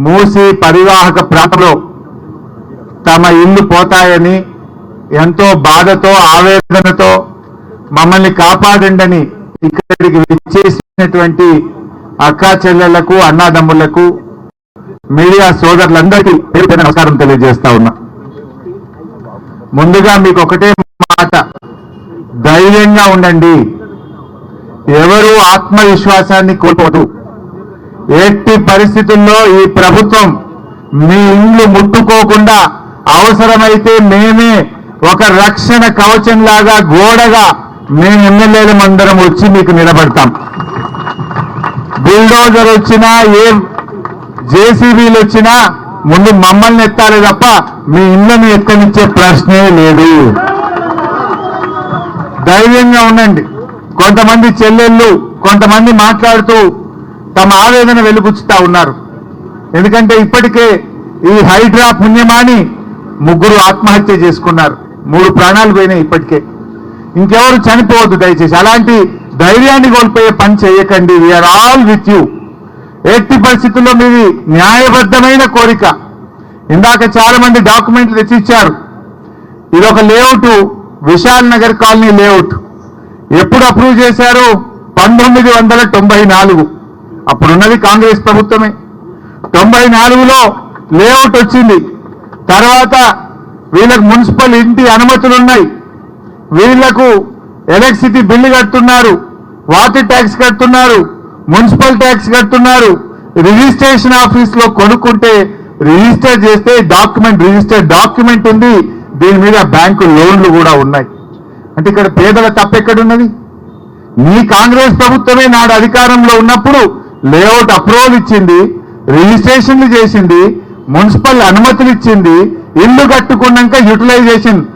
మూసి పరివాహక ప్రాంతంలో తమ ఇల్లు పోతాయని ఎంతో బాధతో ఆవేదనతో మమ్మల్ని కాపాడండి ఇక్కడికి విచ్చేసినటువంటి అక్కా చెల్లెళ్ళకు అన్నాదమ్ములకు మీడియా సోదరులందరికీ పేరు నమస్కారం తెలియజేస్తా ఉన్నా. ముందుగా మీకు ఒకటే మాట. ధైర్యంగా ఉండండి. ఎవరు ఆత్మవిశ్వాసాన్ని కోల్పోదు ఎట్టి పరిస్థితుల్లో ఈ ప్రభుత్వం మీ ఇండ్లు ముట్టుకోకుండా అవసరమైతే మేమే ఒక రక్షణ కవచంలాగా గోడగా మేము ఎమ్మెల్యేలం అందరం వచ్చి మీకు నిలబడతాం. బుల్డోజర్ వచ్చినా ఏ జేసీబీలు వచ్చినా ముందు మమ్మల్ని ఎత్తాలి తప్ప మీ ఇళ్ళను ఎత్తనిచ్చే ప్రశ్నే లేదు. ధైర్యంగా ఉండండి. కొంతమంది చెల్లెళ్ళు కొంతమంది మాట్లాడుతూ తమ ఆవేదన వెలుగుచ్చుతా ఉన్నారు. ఎందుకంటే ఇప్పటికే ఈ హైడ్రా పుణ్యమాని ముగ్గురు ఆత్మహత్య చేసుకున్నారు. మూడు ప్రాణాలు పోయినాయి ఇప్పటికే. ఇంకెవరు చనిపోవద్దు దయచేసి. అలాంటి ధైర్యాన్ని కోల్పోయే పని చేయకండి. వీఆర్ ఆల్ విత్ యూ ఎట్టి పరిస్థితుల్లో మీది న్యాయబద్ధమైన కోరిక. ఇందాక చాలా మంది డాక్యుమెంట్లు తెచ్చిచ్చారు. ఇది ఒక layout. Vishal Nagar colony layout. ఎప్పుడు అప్రూవ్ చేశారు? పంతొమ్మిది వందల తొంభై నాలుగు. అప్పుడున్నది కాంగ్రెస్ ప్రభుత్వమే. తొంభై నాలుగులో లేఅవుట్ వచ్చింది. తర్వాత వీళ్ళకు మున్సిపల్ ఇంటి అనుమతులు ఉన్నాయి వీళ్ళకు ఎలక్ట్రిసిటీ బిల్లు కడుతున్నారు. వాటర్ ట్యాక్స్ కడుతున్నారు. మున్సిపల్ ట్యాక్స్ కడుతున్నారు. రిజిస్ట్రేషన్ ఆఫీస్లో కొనుక్కుంటే రిజిస్టర్ చేస్తే డాక్యుమెంట్ రిజిస్టర్ డాక్యుమెంట్ ఉంది. దీని మీద బ్యాంకు లోన్లు కూడా ఉన్నాయి. అంటే ఇక్కడ పేదల తప్పెక్కడున్నది మీ కాంగ్రెస్ ప్రభుత్వమే నాడు అధికారంలో ఉన్నప్పుడు లేఅవుట్ అప్రూవల్ ఇచ్చింది రిజిస్ట్రేషన్లు చేసింది మున్సిపల్ అనుమతులు ఇచ్చింది ఇల్లు కట్టుకున్నాక యూటిలైజేషన్.